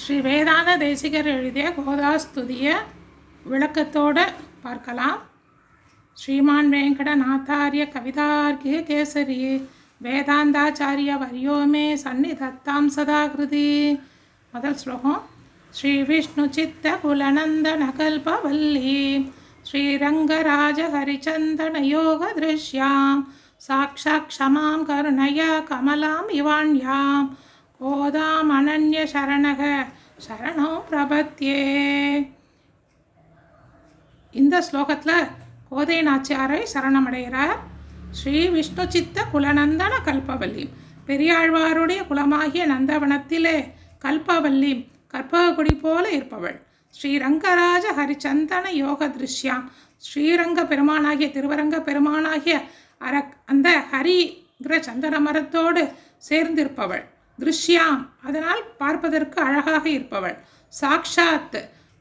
ஸ்ரீ வேதாந்த தேசிகர் எழுதிய கோதாஸ்துதிய விளக்கத்தோடு பார்க்கலாம். ஸ்ரீமான் வெங்கடநாத்தாரிய கவிதார்க்கிய கேசரி வேதாந்தாச்சாரிய வரியோமே சந்நிதத்தாம் சதாகிருதி. முதல் ஸ்லோகம் ஸ்ரீ விஷ்ணு சித்த குலநந்தன கல்பவல்லி ஸ்ரீரங்கராஜ ஹரிச்சந்தன யோக திருஷ்யாம் சாக்ஷாத் கருணையா கருணயா கமலாம் இவாண்யாம் ஓதாம் அனன்ய சரணக சரணோ பிரபத்யே. இந்த ஸ்லோகத்தில் கோதை நாச்சியாரை சரணமடைகிறார். ஸ்ரீ விஷ்ணு சித்த குலநந்தன கல்பவல்லி. பெரியாழ்வாருடைய குலமாகிய நந்தவனத்திலே கல்பவல்லி கற்பகுடி போல இருப்பவள். ஸ்ரீரங்கராஜ ஹரிச்சந்தன யோக திருஷ்யாம் ஸ்ரீரங்க பெருமானாகிய திருவரங்க பெருமானாகிய அர அந்த ஹரிங்கிற சந்தன மரத்தோடு சேர்ந்திருப்பவள். திருஷ்யாம் அதனால் பார்ப்பதற்கு அழகாக இருப்பவள். சாக்ஷாத்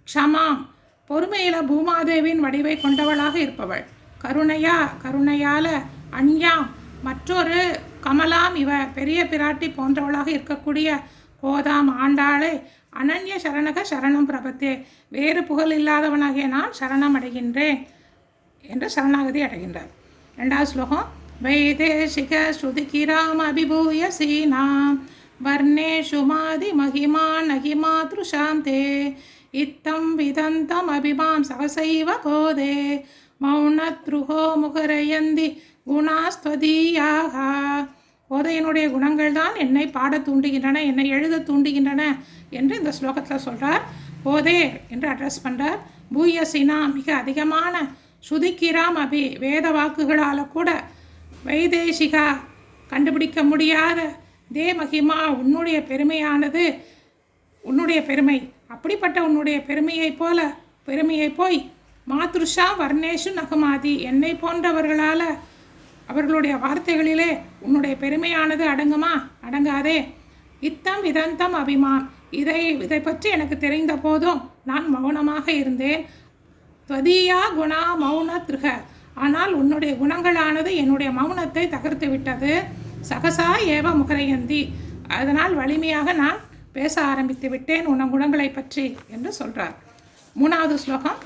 க்ஷமாம் பொறுமையில பூமாதேவியின் வடிவை கொண்டவளாக இருப்பவள். கருணையா கருணையால அன்யாம் மற்றொரு கமலாம் இவ பெரிய பிராட்டி போன்றவளாக இருக்கக்கூடிய கோதாம் ஆண்டாளே அனன்ய சரணக சரணம் பிரபத்தே. வேறு புகழ் இல்லாதவனாகிய நான் சரணம் அடைகின்றேன் என்று சரணாகதி அடைகின்றார். ரெண்டாவது ஸ்லோகம் வைதேசிக ஸ்ருதிகிராம் அபிபூய சீனாம் வர்ணேஷு மாதி மகிமா நகிமாத்ருஷாம் தே இத்தம் விதந்தம் அபிமாம் சகசைவ கோதே மௌனத்ருகோ முகரயந்தி குணாஸ்துவதீயாக கோதையினுடைய குணங்கள் தான் என்னை பாட தூண்டுகின்றன என்னை எழுத தூண்டுகின்றன என்று இந்த ஸ்லோகத்தில் சொல்கிறார் கோதே என்று அட்ரஸ் பண்ணுறார் பூயசினா மிக அதிகமான ஸ்ருதிக்கிராம் அபி வேத வாக்குகளால் கூட வைதேசிகா கண்டுபிடிக்க முடியாத தே மகிமா உன்னுடைய பெருமையானது உன்னுடைய பெருமை. அப்படிப்பட்ட உன்னுடைய பெருமையைப் போல பெருமையை போய் மாத்ருஷா வர்ணேஷு நகமாதி என்னை போன்றவர்களால் அவர்களுடைய வார்த்தைகளிலே உன்னுடைய பெருமையானது அடங்குமா? அடங்காதே. இத்தம் விதந்தம் அபிமான் இதை இதை பற்றி எனக்கு தெரிந்த போதும் நான் மௌனமாக இருந்தேன். துவதியா குணா மௌன திருக ஆனால் உன்னுடைய குணங்களானது என்னுடைய மௌனத்தை தகர்த்து விட்டது சகசா ஏவ முகரையந்தி அதனால் வலிமையாக நான் பேச ஆரம்பித்து விட்டேன் உன் குணங்களை பற்றி என்று சொல்கிறார் மூணாவது ஸ்லோகம்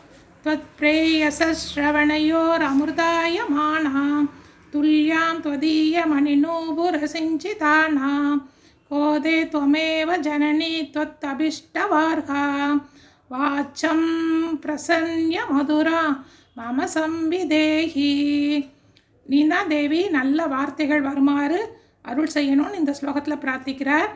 त्वत् प्रेयसश्रवणयोर अमृतायमानां तुल्यां त्वदीयमणिनूपुरसिञ्चितानां कोदे त्वमेव जननी त्वत्तभिष्टवार्हा वाचं प्रसन्य मधुरा மம நீ தான் தேவி நல்ல வார்த்தைகள் வருமாறு அருள் செய்யணும்னு இந்த ஸ்லோகத்தில் பிரார்த்திக்கிறார்.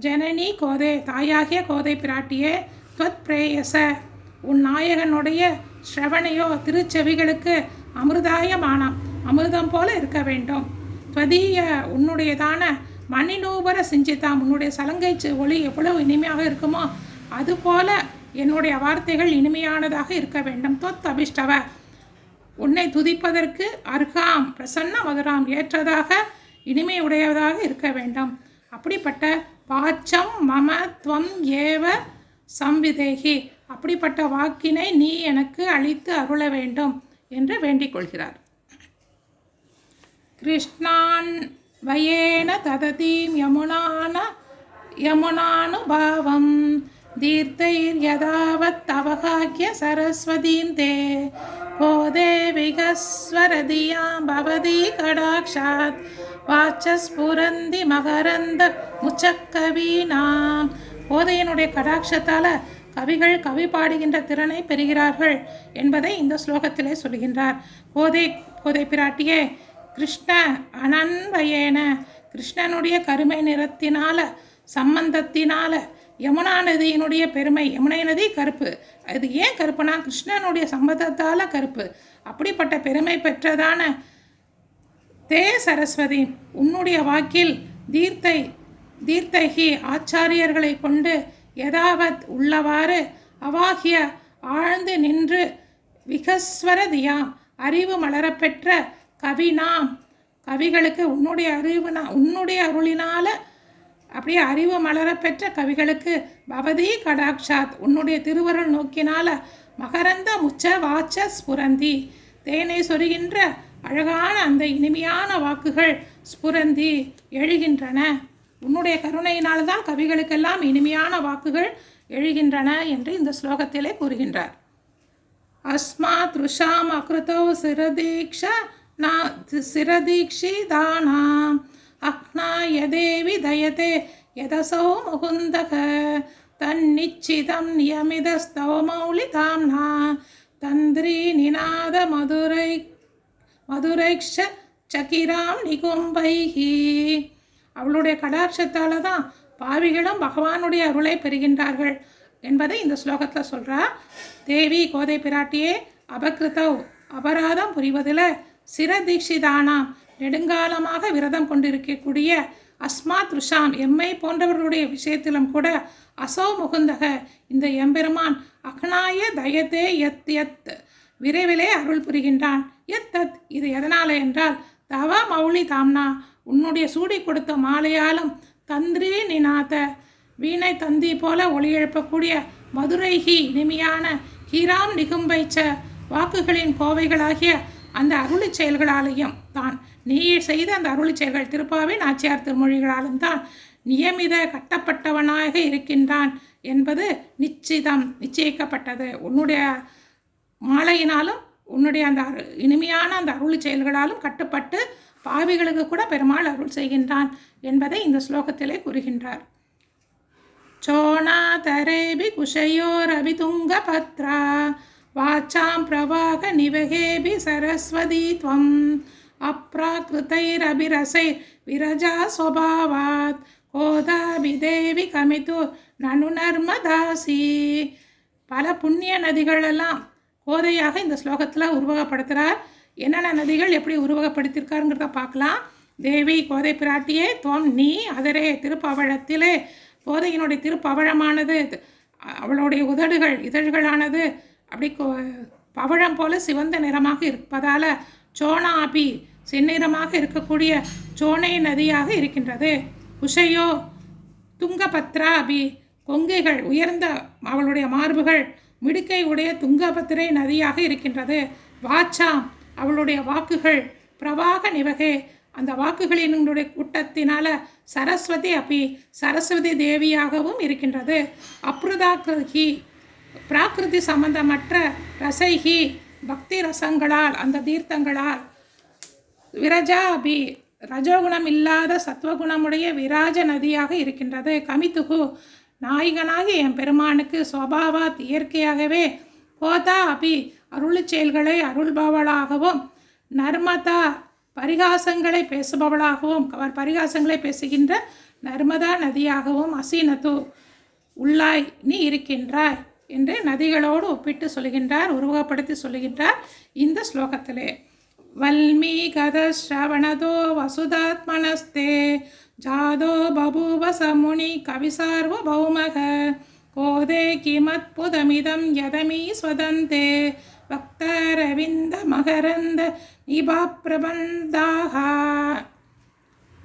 ஜனனி கோதை தாயாகிய கோதை பிராட்டியே துவத் பிரேயச. உன் நாயகனுடைய ஸ்ரவணையோ திருச்செவிகளுக்கு அமிர்தாயமானாம் அமிர்தம் போல இருக்க வேண்டும். துவதீய உன்னுடையதான மணிநூபர சிஞ்சிதாம் உன்னுடைய சலங்கை செ- ஒளி எவ்வளவு இனிமையாக இருக்குமோ அதுபோல என்னுடைய வார்த்தைகள் இனிமையானதாக இருக்க வேண்டும். தொத் அபிஷ்டவ. உன்னை துதிப்பதற்கு அர்ஹாம் பிரசன்ன மதுராம் ஏற்றதாக இனிமையுடையதாக இருக்க வேண்டும். அப்படிப்பட்ட வாச்சம் மம துவம் ஏவ சம்விதேகி. அப்படிப்பட்ட வாக்கினை நீ எனக்கு அளித்து அருள வேண்டும் என்று வேண்டிக் கொள்கிறார். கிருஷ்ணான் வயேன தததீம் யமுனான யமுனானுபாவம். தீர்த்தைர்யதாவத் அவகாக்கிய சரஸ்வதீம் தே. கோதே விகஸ்வரதியாம் பவதி கடாக்ஷாத் வாச்சஸ்புரந்தி மகரந்த முச்சக்கவீனாம். கோதையனுடைய கடாட்சத்தால் கவிகள் கவி பாடுகின்ற திறனை பெறுகிறார்கள் என்பதை இந்த ஸ்லோகத்திலே சொல்கின்றார். கோதை கோதை பிராட்டியே கிருஷ்ண அனன்வயேன. கிருஷ்ணனுடைய கருமை நிறத்தினால சம்பந்தத்தினால யமுனா நதியினுடைய பெருமை யமுனை நதி கருப்பு. அது ஏன் கருப்புனா கிருஷ்ணனுடைய சம்பதத்தால் கருப்பு. அப்படிப்பட்ட பெருமை பெற்றதான தே சரஸ்வதி உன்னுடைய வாக்கில் தீர்த்தை தீர்த்தகி ஆச்சாரியர்களை கொண்டு யதாவத் உள்ளவாறு அவாகிய ஆழ்ந்து நின்று விகஸ்வரதியாம் அறிவு மலரப்பெற்ற கவி நாம். கவிகளுக்கு உன்னுடைய அறிவுனா உன்னுடைய அருளினால அப்படியே அறிவு மலரப்பெற்ற கவிகளுக்கு பவதி கடாக்ஷாத் உன்னுடைய திருவருள் நோக்கினால மகரந்த முச்ச வாச்ச ஸ்புரந்தி. தேனை சொருகின்ற அழகான அந்த இனிமையான வாக்குகள் ஸ்புரந்தி எழுகின்றன. உன்னுடைய கருணையினால்தான் கவிகளுக்கெல்லாம் இனிமையான வாக்குகள் எழுகின்றன என்று இந்த ஸ்லோகத்திலே கூறுகின்றார். அஸ்மாத் ருஷாம் அக்ருதோ சிரதீக்ஷ நா சிரதீக்ஷிதானாம். அஹ்னாய தேவி தயதே யதசோ முகுந்தக தன்னிச்சிதம் நியமிதஸ்தவ மௌலிதாம்னா தந்திரி நிநாத மதுரை மதுரைக்ஷ சக்கிராம் நிகும்பைகி அவளுடைய கடாட்சத்தால் தான் பாவிகளும் பகவானுடைய அருளை பெறுகின்றார்கள் என்பதை இந்த ஸ்லோகத்தில் சொல்கிறா தேவி கோதை பிராட்டியே அபகிருத்தவ் அபராதம் புரிவதில் சிரதீட்சிதானாம். நெடுங்காலமாக விரதம் கொண்டிருக்கக்கூடிய அஸ்மாத் ருஷாம் எம்மை போன்றவர்களுடைய விஷயத்திலும் கூட அசோ முகுந்தக இந்த எம்பெருமான் அக்னாய தயதே எத் எத் விரைவிலே அருள் புரிகின்றான். எத் தத் இது எதனால என்றால் தவ மௌலி தாம்னா உன்னுடைய சூடி கொடுத்த மாலையாலும் தந்திரி நிநாத வீணை தந்தி போல ஒளி எழுப்பக்கூடிய மதுரைஹி இனிமையான ஹீராம் நிகும்பைச்ச வாக்குகளின் கோவைகளாகிய அந்த அருளி செயல்களாலேயும் தான். நீ செய்த அந்த அருளி செயல்கள் திருப்பாவை நாச்சியார் திருமொழிகளாலும் தான் நியமித கட்டப்பட்டவனாக இருக்கின்றான் என்பது நிச்சிதம் நிச்சயிக்கப்பட்டது. உன்னுடைய மாலையினாலும் உன்னுடைய அந்த அரு இனிமையான அந்த அருள் செயல்களாலும் கட்டுப்பட்டு பாவிகளுக்கு கூட பெருமாள் அருள் செய்கின்றான் என்பதை இந்த ஸ்லோகத்திலே கூறுகின்றார். சோனா தரேபி குஷயோர் அபிதுங்க பத்ரா वाचां प्रवाहनिवहेऽपि सरस्वती त्वम् अप्राकृतैरभिरसैर्विरजा स्वभावात् கோதாபிதேவி கமித்து நனு நர்மதாசி பல புண்ணிய நதிகளெல்லாம் கோதையாக இந்த ஸ்லோகத்தில் உருவகப்படுத்துகிறார் என்னென்ன நதிகள் எப்படி உருவகப்படுத்தியிருக்காருங்கிறத பார்க்கலாம் தேவி கோதை பிராட்டியே தோம் நீ அதரே திருப்பவழத்திலே கோதையினுடைய திருப்பவழமானது அவளுடைய உதடுகள் இதழ்களானது அப்படி கோ பவழம் போல சிவந்த நிறமாக இருப்பதால் சோனாபி செந்நிறமாக இருக்கக்கூடிய சோனை நதியாக இருக்கின்றது. குஷையோ துங்கபத்ரா அபி கொங்கைகள் உயர்ந்த அவளுடைய மார்புகள் மிடுக்கை உடைய துங்கபத்திரை நதியாக இருக்கின்றது. வாச்சாம் அவளுடைய வாக்குகள் பிரவாக நிவகே. அந்த வாக்குகளினுடைய கூட்டத்தினால சரஸ்வதி அப்பி சரஸ்வதி தேவியாகவும் இருக்கின்றது. அப்ருதாக்கிருஹி பிராகிருதி சம்பந்தமற்ற ரசைகி பக்தி ரசங்களால் அந்த தீர்த்தங்களால். விரஜா அபி ரஜோகுணம் இல்லாத சத்வகுணமுடைய விராஜ நதியாக இருக்கின்றது. கமித்துகு நாயகனாகி என் பெருமானுக்கு சுவாவாத் இயற்கையாகவே கோதா அபி அருள் செயல்களை அருள்பவளாகவும் நர்மதா பரிகாசங்களை பேசுபவளாகவும் அவர் பரிகாசங்களை பேசுகின்ற நர்மதா நதியாகவும் அசீனது உள்ளாய் நீ இருக்கின்றாய். என்று நதிகளோடு ஒப்பிட்டு சொல்கின்றார் உருவகப்படுத்தி சொல்கின்றார் இந்த ஸ்லோகத்திலே. வல்மீ கதஸ்ரவணதோ வசுதாத்மனஸ்தே ஜாதோ பபூவ சமுனி கவிசார்வ பௌமக கோதே கிமத்புதமிதம் யதமீ ஸ்வதந்தே பக்தரவிந்த மகரந்த நிபா பிரபந்தாக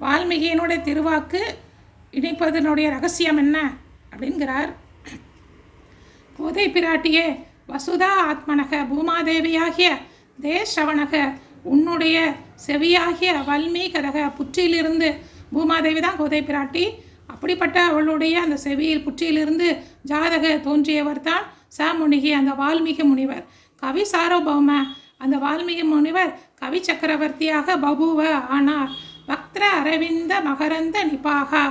வால்மீகியினுடைய திருவாக்கு இணைப்பதனுடைய ரகசியம் என்ன? அப்படிங்கிறார். கோதை பிராட்டியே வசுதா ஆத்மனக பூமாதேவியாகிய தேசவனக உன்னுடைய செவியாகிய வல்மீகதக புற்றியிலிருந்து பூமாதேவி தான் கோதை பிராட்டி அப்படிப்பட்ட அவளுடைய அந்த செவியில் புற்றியிலிருந்து ஜாதக தோன்றியவர் தான் சாமுனிகி அந்த வால்மீகி முனிவர். கவி சாரோபௌம அந்த வால்மீகி முனிவர் கவி சக்கரவர்த்தியாக பபுவ ஆனார். பக்திர அரவிந்த மகரந்த நிபாகா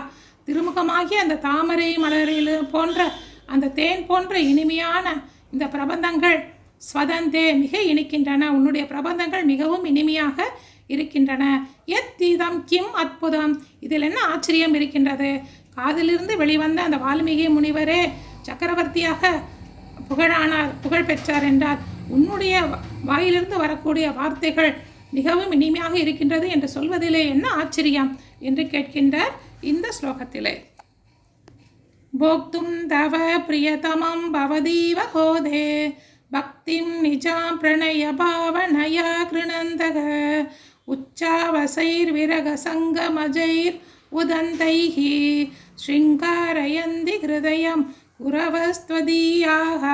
திருமுகமாகிய அந்த தாமரை மலரில் போன்ற அந்த தேன் போன்ற இனிமையான இந்த பிரபந்தங்கள் ஸ்வதந்தே மிக இனிக்கின்றன. உன்னுடைய பிரபந்தங்கள் மிகவும் இனிமையாக இருக்கின்றன. எத்தீதம் கிம் அற்புதம். இதில் என்ன ஆச்சரியம் இருக்கின்றது? காதிலிருந்து வெளிவந்த அந்த வால்மீகி முனிவரே சக்கரவர்த்தியாக புகழானார் புகழ் பெற்றார் என்றார். உன்னுடைய வாயிலிருந்து வரக்கூடிய வார்த்தைகள் மிகவும் இனிமையாக இருக்கின்றது என்று சொல்வதிலே என்ன ஆச்சரியம்? என்று கேட்கின்றார் இந்த ஸ்லோகத்திலே. भोक्तुं तव प्रियतमं भवदीव गोदे भक्तिं निजां प्रणयभावनया कृणन्दः उच्चावसैर्विरगसङ्गमजैर् उदन्तैः शृङ्गारयन्ति हृदयं குரவஸ்துவதீயாக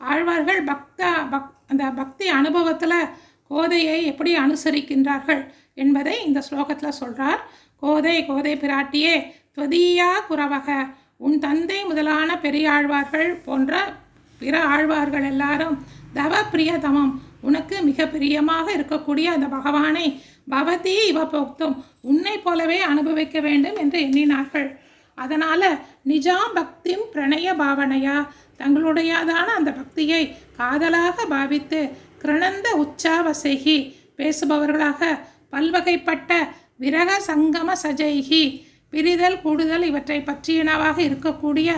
ஆழ்வார்கள் பக்தா பக் அந்த பக்தி அனுபவத்தில் கோதையை எப்படி அனுசரிக்கின்றார்கள் என்பதை இந்த ஸ்லோகத்தில் சொல்கிறார் கோதை கோதை பிராட்டியே துவதீயா குரவக உன் தந்தை முதலான பெரியாழ்வார்கள் போன்ற பிற ஆழ்வார்கள் எல்லாரும் தவ பிரியதமம் உனக்கு மிக பிரியமாக இருக்கக்கூடிய அந்த பகவானை பவதி இவ போக்தும். உன்னை போலவே அனுபவிக்க வேண்டும் என்று எண்ணினார்கள். அதனால் நிஜாம் பக்திம் பிரணய பாவனையா? தங்களுடையதான அந்த பக்தியை காதலாக பாவித்து கிரணந்த உச்சாவசைகி பேசுபவர்களாக பல்வகைப்பட்ட விரக சங்கம சஜைகி பிரிதல் கூடுதல் இவற்றை பற்றியனவாக இருக்கக்கூடிய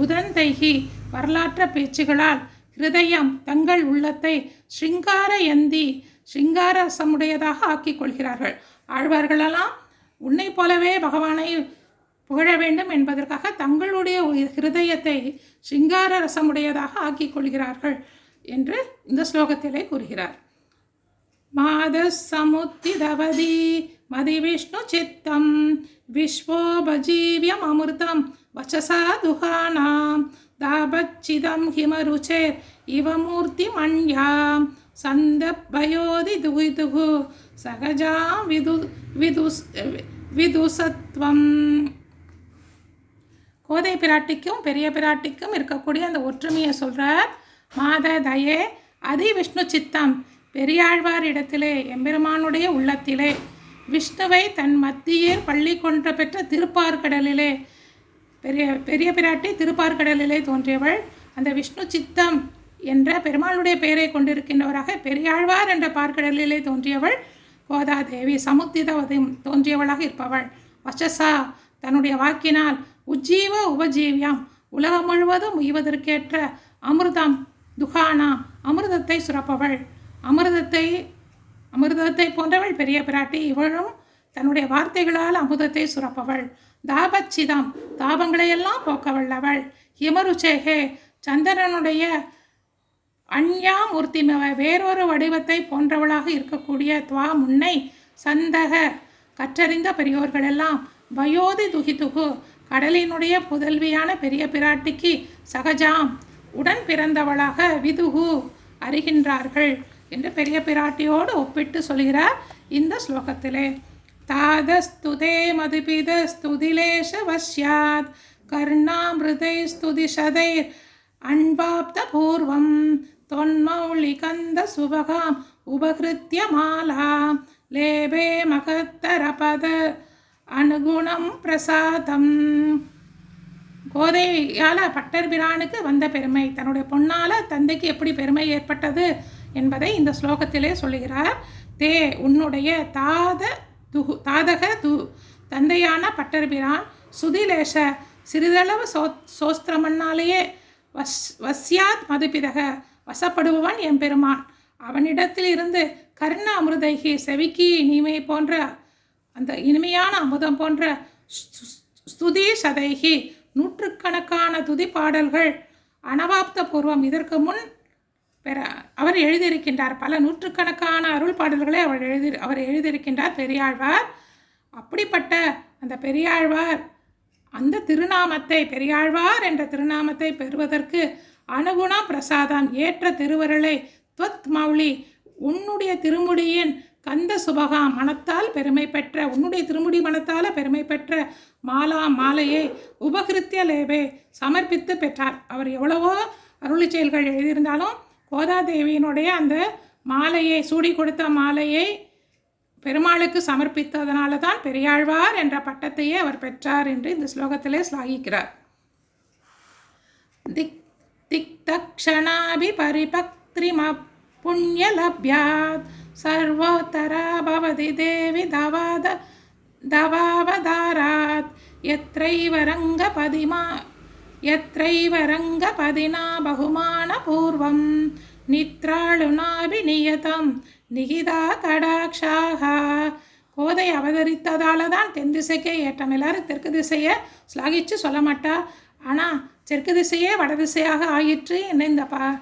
உதந்தைகி வரலாற்ற பேச்சுகளால் ஹிருதயம் தங்கள் உள்ளத்தை ஸ்ருங்கார எந்தி ஸ்ருங்காரசமுடையதாக ஆக்கிக் கொள்கிறார்கள். ஆழ்வார்களெல்லாம் உன்னை போலவே பகவானை புகழ வேண்டும் என்பதற்காக தங்களுடைய ஹிருதயத்தை சிங்கார ரசமுடையதாக ஆக்கிக் கொள்கிறார்கள் என்று இந்த ஸ்லோகத்திலே கூறுகிறார். மாதசமுத்திதவதி மதிவிஷ்ணு சித்தம். விஸ்வோபஜீவியம் அமிர்தம். வச்சசா துகானாம் தாபச்சிதம் ஹிமருச்சேர். இவ மூர்த்தி மண்யாம் சந்தபயோதி துகுதுகு. சகஜாம் விது விதுஸ் விதுசத்வம். கோதை பிராட்டிக்கும் பெரிய பிராட்டிக்கும் இருக்கக்கூடிய அந்த ஒற்றுமையை சொல்கிறார் மாத தயே அதி விஷ்ணு சித்தம். பெரியாழ்வார் இடத்திலே எம்பெருமானுடைய உள்ளத்திலே விஷ்ணுவை தன் மத்தியில் பள்ளி கொன்ற பெற்ற திருப்பார்கடலிலே பெரிய பெரிய பிராட்டி திருப்பார்கடலிலே தோன்றியவள். அந்த விஷ்ணு சித்தம் என்ற பெருமாளுடைய பெயரை கொண்டிருக்கின்றவராக பெரியாழ்வார் என்ற பார்க்கடலிலே தோன்றியவள். கோதாதேவி சமுத்திதவதையும் தோன்றியவளாக இருப்பவள். வச்சசா தன்னுடைய வாக்கினால் உஜ்ஜீவ உபஜீவியம் உலகம் முழுவதும் உய்வதற்கேற்ற அமிர்தம் துகானா அமிர்தத்தை சுரப்பவள். அமிர்தத்தை அமிர்தத்தை போன்றவள் பெரிய பிராட்டி. இவளும் தன்னுடைய வார்த்தைகளால் அமுதத்தை சுரப்பவள். தாபச்சிதம் தாபங்களையெல்லாம் போக்க வல்லவள் ஹிமருச்சேகே சந்திரனுடைய அன்யா மூர்த்திமவ வேறொரு வடிவத்தை போன்றவளாக இருக்கக்கூடிய துவா முன்னை சந்தக கற்றறிந்த பெரியோர்களெல்லாம் வயோதி துகிதுகு கடலினுடைய புதல்வியான பெரிய பிராட்டிக்கு சகஜாம் உடன் பிறந்தவளாக விதுகு அறிகின்றார்கள். என்று பெரிய பிராட்டியோடு ஒப்பிட்டு சொல்கிறார் இந்த ஸ்லோகத்திலே. தாதஸ்துதே மதுபித ஸ்துதிலேஷ வஷ்யாத் கர்ணாமிருதை ஸ்துதிஷதைர் அன்பாப்த பூர்வம் தொன்மௌலிகந்த சுபகாம் உபகிருத்திய மாலா லேபே மகத்தரபத அனுகுணம் பிரசாதம். கோதையால் பட்டர் பிரானுக்கு வந்த பெருமை தன்னுடைய பொண்ணால் தந்தைக்கு எப்படி பெருமை ஏற்பட்டது? என்பதை இந்த ஸ்லோகத்திலே சொல்லுகிறார். தே உன்னுடைய தாத துகு தாதக து தந்தையான பட்டர்பிரான் சுதிலேஷ சிறிதளவு சோ சோஸ்திரமன்னாலேயே வஸ் வஸ்யாத் மதுபிதக வசப்படுபவன் எம்பெருமான் அவனிடத்தில் இருந்து கர்ண அமிர்தைகி செவிக்கி இனிமை போன்ற அந்த இனிமையான அமுதம் போன்ற ஸ்துதி சதைகி நூற்றுக்கணக்கான துதி பாடல்கள் அனவாப்த பூர்வம் இதற்கு முன் பெற அவர் எழுதியிருக்கின்றார். பல நூற்றுக்கணக்கான அருள் பாடல்களை அவர் எழுதி அவர் எழுதியிருக்கின்றார். பெரியாழ்வார் அப்படிப்பட்ட அந்த பெரியாழ்வார் அந்த திருநாமத்தை பெரியாழ்வார் என்ற திருநாமத்தை பெறுவதற்கு அனுகுணா பிரசாதம் ஏற்ற திருவருளை துவத் மௌலி உன்னுடைய திருமுடியின் கந்த சுபகா மனத்தால் பெருமை பெற்ற உன்னுடைய திருமுடி மனத்தால் பெருமை பெற்ற மாலா மாலையை உபகிருத்திய லேபே சமர்ப்பித்து பெற்றார். அவர் எவ்வளவோ அருளி செயல்கள் எழுதியிருந்தாலும் கோதாதேவியினுடைய அந்த மாலையை சூடி கொடுத்த மாலையை பெருமாளுக்கு சமர்ப்பித்ததனால தான் பெரியாழ்வார் என்ற பட்டத்தையே அவர் பெற்றார் என்று இந்த ஸ்லோகத்திலே ஸ்லாகிக்கிறார். திக் திக் தக்ஷணாபி பரிபக்திரிம புண்ணியலப்யாத் சர்வோத்தரா பவதி தேவி தவாத தவாவதாராத். எத்ரைவ ரங்கபதிமா எத்ரைவ ரங்கபதினா பகுமானபூர்வம் நித்ராளுனாபிநியதம். நிகிதா கடாட்சாக. கோதை அவதரித்ததால தான் தென் திசைக்கே ஏற்றம் எல்லாரும் தெற்கு திசையை ஸ்லாகிச்சு சொல்ல மாட்டா. ஆனால் தெற்கு திசையே வடதிசையாக ஆயிற்று என்ன இந்த பா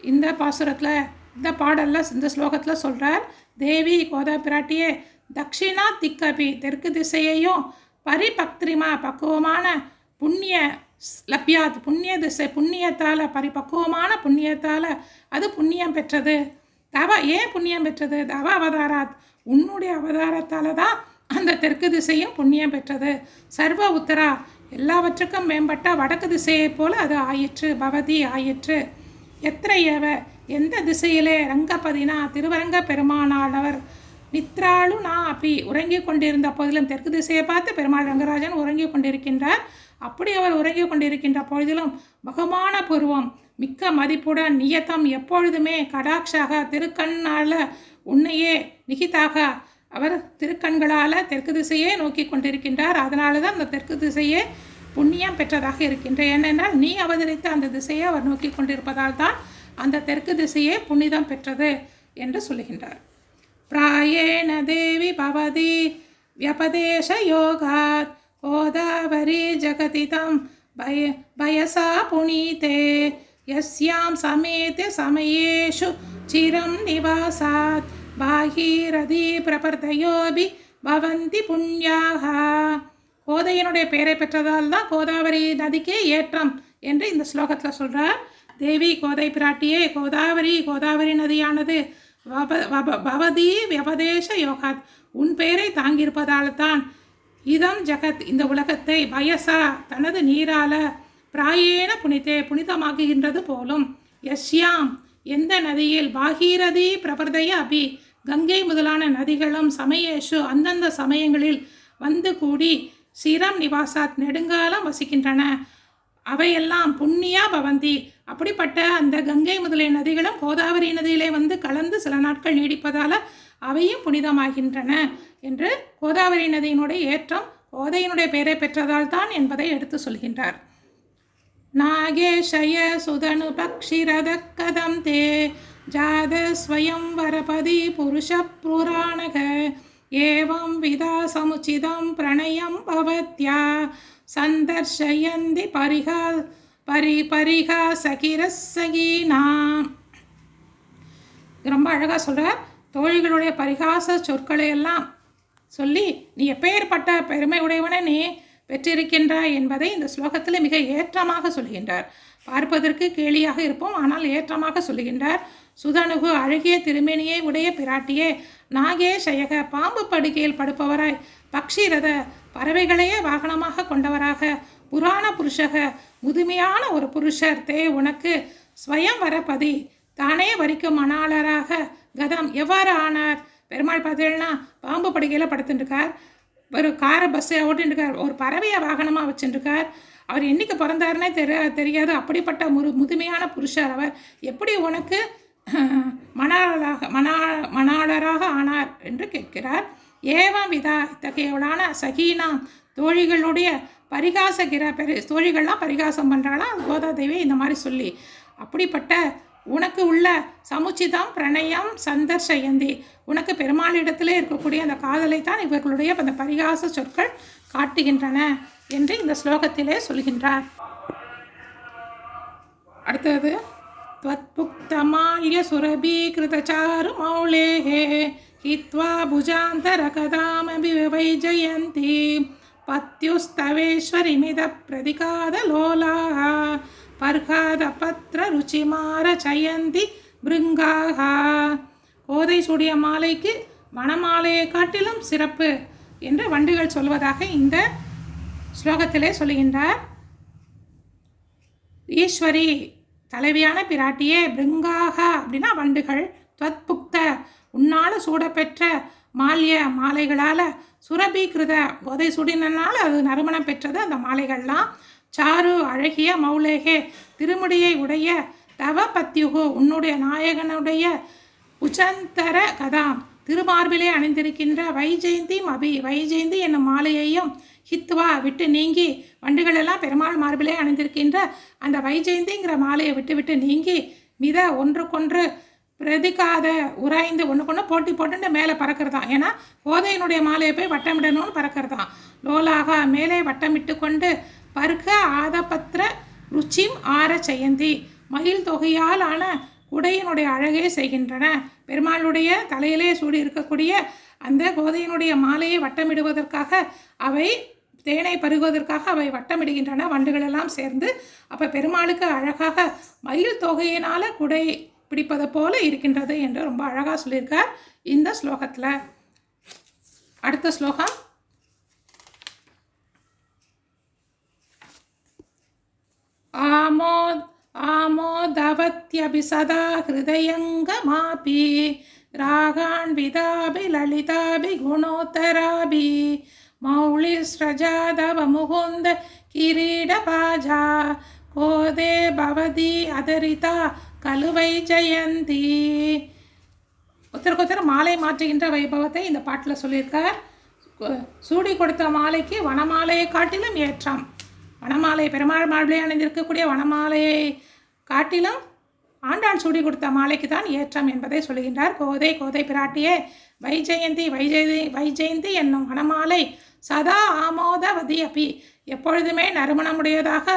இந்த பாசுரத்தில் இந்த பாடலில் இந்த ஸ்லோகத்தில் சொல்கிறார் தேவி கோதா பிராட்டியே தக்ஷிணா திக்கபி தெற்கு திசையையும் பரிபக்திரிமா பக்குவமான புண்ணிய லப்யாத் புண்ணிய திசை புண்ணியத்தால் பரிபக்குவமான புண்ணியத்தால் அது புண்ணியம் பெற்றது. தவ ஏன் புண்ணியம் பெற்றது? தவ அவதாராத் உன்னுடைய அவதாரத்தால் தான் அந்த தெற்கு திசையும் புண்ணியம் பெற்றது. சர்வ உத்தரா எல்லாவற்றுக்கும் மேம்பட்ட வடக்கு திசையைப் போல அது ஆயிற்று பவதி ஆயிற்று. எத்திரையவ எந்த திசையிலே ரங்கபதினா திருவரங்க பெருமானானவர் நித்ராளு நான் அப்படி உறங்கிக் கொண்டிருந்த போதிலும் தெற்கு திசையை பார்த்து பெருமாள் ரங்கராஜன் உறங்கிக் கொண்டிருக்கின்றார். அப்படி அவர் உறங்கிக் கொண்டிருக்கின்ற பொழுதிலும் பகமான பூர்வம் மிக்க மதிப்புடன் நியத்தம் எப்பொழுதுமே கடாட்சாக திருக்கண்ணால் உன்னையே நிகிதாக அவர் திருக்கண்களால் தெற்கு திசையே நோக்கி கொண்டிருக்கின்றார். அதனால தான் அந்த தெற்கு திசையே புண்ணியம் பெற்றதாக இருக்கின்ற. ஏனென்றால் நீ அவதரித்த அந்த திசையை அவர் நோக்கி கொண்டிருப்பதால் தான் அந்த தெற்கு திசையே புண்ணிதம் பெற்றது என்று சொல்லுகின்றார். பிராயேண தேவி பவதி வியபதேச யோகாத் गोदावरी जगति तं भय भयसा पुनीते यस्यां समेते समयेषु चिरं निवासात् बाहीरथी प्रपर्तयोऽपि பவந்தி புண்ணியாக கோதையினுடைய பெயரை பெற்றதால் தான் கோதாவரி நதிக்கே ஏற்றம் என்று இந்த ஸ்லோகத்தில் சொல்கிறார் தேவி கோதை பிராட்டியே கோதாவரி கோதாவரி நதியானது வப வப பவதி வியபதேச யோகாத் உன் பெயரை தாங்கியிருப்பதால் தான் இதம் ஜகத் இந்த உலகத்தை பயசா தனது நீரால பிராயேன புனிதே புனிதமாக்குகின்றது போலும் யஸ்யாம் எந்த நதியில் பாகீரதி பிரபர்தய அபி கங்கை முதலான நதிகளும் சமயேஷு அந்தந்த சமயங்களில் வந்து கூடி சிரம் நிவாசாத் நெடுங்காலம் வசிக்கின்றன. அவையெல்லாம் புண்ணியா பவந்தி. அப்படிப்பட்ட அந்த கங்கை முதலிய நதிகளும் கோதாவரி நதியிலே வந்து கலந்து சில நாட்கள் நீடிப்பதால் அவையும் புனிதமாகின்றன என்று கோதாவரி நதியினுடைய ஏற்றம் கோதையினுடைய பெயரை பெற்றதால் தான் என்பதை எடுத்து சொல்கின்றார். நாகேஷய சுதனு பக்ஷிரத கதம் தே. ஜாத ஸ்வயம் வரபதி புருஷ புராணக. ஏவம் விதா சமுச்சிதம் பிரணயம் பவத்யா. சந்தர்ஷயந்தி பரிகா பரி பரிகாசகிரசகீனாம் ரொம்ப அழகாக சொல்கிறார் தோழிகளுடைய பரிகாச சொற்களை எல்லாம் சொல்லி நீ எப்பேற்பட்ட பெருமை உடையவனை நீ பெற்றிருக்கின்றாய் என்பதை இந்த ஸ்லோகத்தில் மிக ஏற்றமாக சொல்கின்றார். பார்ப்பதற்கு கேலியாக இருப்போம் ஆனால் ஏற்றமாக சொல்கின்றார். சுதனுகு அழகிய திருமேனியை உடைய பிராட்டியே நாகே சயக பாம்பு படுக்கையில் படுப்பவராய் பக்ஷிரத பறவைகளையே வாகனமாக கொண்டவராக புராண புருஷக முதுமையான ஒரு புருஷர் தே உனக்கு ஸ்வயம் வரபதி தானே வரிக்கும் மணாளராக கதம் எவ்வாறு ஆனார்? பெருமாள் பார்த்தீங்கன்னா பாம்பு படுகையில் படுத்துட்டுருக்கார் ஒரு காரை பஸ்ஸை ஓட்டிட்டுருக்கார் ஒரு பறவையை வாகனமாக வச்சுட்டுருக்கார் அவர் என்னைக்கு பிறந்தாருன்னே தெரிய தெரியாது. அப்படிப்பட்ட முரு முதுமையான புருஷர் அவர். எப்படி உனக்கு மணாளராக மணா மணாளராக ஆனார் என்று கேட்கிறார். ஏவம் விதா இத்தகையவளான சகீனாம் தோழிகளுடைய பரிகாசகிற பெரு தோழிகள்லாம் பரிகாசம் பண்ணுறாளாம் கோதாதேவி இந்த மாதிரி சொல்லி அப்படிப்பட்ட உனக்கு உள்ள சமுச்சிதம் பிரணயம் சந்தர்ஷயந்தி உனக்கு பெருமாளிடத்திலே இருக்கக்கூடிய அந்த காதலை தான் இவர்களுடைய அந்த பரிகாச சொற்கள் காட்டுகின்றன என்று இந்த ஸ்லோகத்திலே சொல்கின்றார் அடுத்தது त्वत्पुक्तमाल्य सुरभीकृतचारु मौलेः हित्वा भुजान्तरकदामपि वैजयन्ती पत्युस्तवेश्वरिमिदप्रतिकादलोलाः पर्खादपत्ररुचिमारचयन्ति பிருங்காக கோதை சூடிய மாலைக்கு வனமாலையை காட்டிலும் சிறப்பு என்று வண்டுகள் சொல்வதாக இந்த ஸ்லோகத்திலே சொல்லுகின்றார் ஈஸ்வரி தலைவியான பிராட்டியே பிருங்காக அப்படின்னா வண்டுகள் துவத்புக்த உன்னால் சூடப்பெற்ற மால்ய மாலைகளால் சுரபீகிருத கோதை சுடினால் அது நறுமணம் பெற்றது அந்த மாலைகள்லாம். சாரு அழகிய மௌலேகே திருமுடியை உடைய தவ பத்யுகு உன்னுடைய நாயகனுடைய உச்சந்தர கதாம். திருமார்பிலே அணிந்திருக்கின்ற வைஜெயந்தி மபி வைஜெயந்தி என்னும் மாலையையும் ஹித்வா விட்டு நீங்கி வண்டுகளெல்லாம் பெருமாள் மார்பிலே அணிந்திருக்கின்ற அந்த வைஜெயந்திங்கிற மாலையை விட்டு விட்டு நீங்கி மித ஒன்றுக்கொன்று பிரதிக்காத உராய்ந்து ஒன்றுக்கொன்று போட்டி போட்டுட்டு மேலே பறக்கிறதான். ஏன்னா கோதையினுடைய மாலையை போய் வட்டமிடணும்னு பறக்கிறதாம் லோலாக மேலே வட்டமிட்டு கொண்டு பருக்க ஆதபத்திர ருச்சிம் ஆர செய்யந்தி மயில் தொகையால் ஆன குடையினுடைய அழகே செய்கின்றன. பெருமாளுடைய தலையிலே சூடி இருக்கக்கூடிய அந்த கோதையினுடைய மாலையை வட்டமிடுவதற்காக அவை தேனை பருகுவதற்காக அவை வட்டமிடுகின்றன. வண்டுகள் எல்லாம் சேர்ந்து அப்போ பெருமாளுக்கு அழகாக மயில் தொகையினால் குடை பிடிப்பது போல இருக்கின்றது என்று ரொம்ப அழகாக சொல்லியிருக்கார் இந்த ஸ்லோகத்தில். அடுத்த ஸ்லோகம். ஆமோ ஆமோதவத்யபி சதா ஹிருதயங்கமாபி ராகாண்விதாபி லலிதாபி குணோத்தராபி மௌளிஸ்ரஜாதவ முகுந்த கிரீட பாஜா கோதே பவதி அதரிதா கலுவை ஜெயந்தி. ஒருத்தருக்கு ஒருத்தர் மாலை மாற்றுகின்ற வைபவத்தை இந்த பாட்டில் சொல்லியிருக்கார். சூடி கொடுத்த மாலைக்கு வனமாலையை காட்டிலும் ஏற்றம். வனமாலை பெருமாள் மார்பிளை அணிந்திருக்கக்கூடிய வனமாலையை காட்டிலும் ஆண்டாள் சூடி கொடுத்த மாலைக்கு தான் ஏற்றம் என்பதை சொல்லுகின்றார். கோதை கோதை பிராட்டியே வைஜெயந்தி வைஜெயந்தி வைஜெயந்தி என்னும் வனமாலை சதா ஆமோதவதி அப்பி எப்பொழுதுமே நறுமணமுடையதாக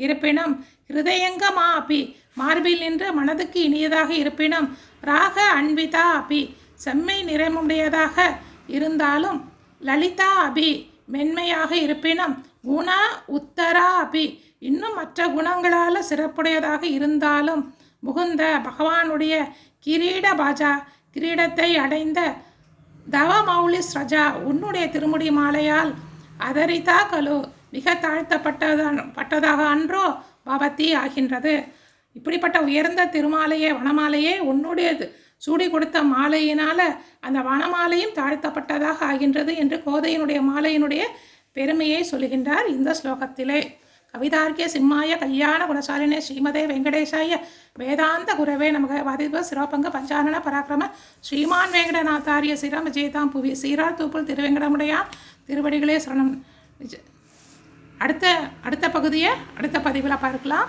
இருப்பினும் ஹிருதயங்கமா அப்பி மார்பில் நின்று மனதுக்கு இனியதாக இருப்பினும் ராக அன்பிதா அபி செம்மை நிறமுடையதாக இருந்தாலும் லலிதா அபி மென்மையாக இருப்பினும் குணா உத்தரா அபி இன்னும் மற்ற குணங்களால் சிறப்புடையதாக இருந்தாலும் முகுந்த பகவானுடைய கிரீட பாஜா கிரீடத்தை அடைந்த தவ மௌலி ஸ்ரஜா உன்னுடைய திருமுடி மாலையால் அதரிதா கலு மிக தாழ்த்தப்பட்டதான் பட்டதாக அன்றோ பவதி ஆகின்றது. இப்படிப்பட்ட உயர்ந்த திருமாலையே வனமாலையே உன்னுடையது. சூடி கொடுத்த மாலையினால் அந்த வனமாலையும் தாழ்த்தப்பட்டதாக ஆகின்றது என்று கோதையினுடைய மாலையினுடைய பெருமையை சொல்லுகின்றார் இந்த ஸ்லோகத்திலே. கவிதார்க்கிய சிம்மாய கல்யாண குணசாலினே ஸ்ரீமதே வெங்கடேசாய வேதாந்த குரவே நமக வதிப சிரோபங்க பஞ்சானன பராக்கிரம ஸ்ரீமான் வெங்கடநாத்தாரிய சிரம் விஜயதாம் புவி சீரார் தூப்புல் திருவெங்கடமுடையான் திருவடிகளே சரணம். விஜய் அடுத்த அடுத்த பகுதியை அடுத்த பதிவில் பார்க்கலாம்.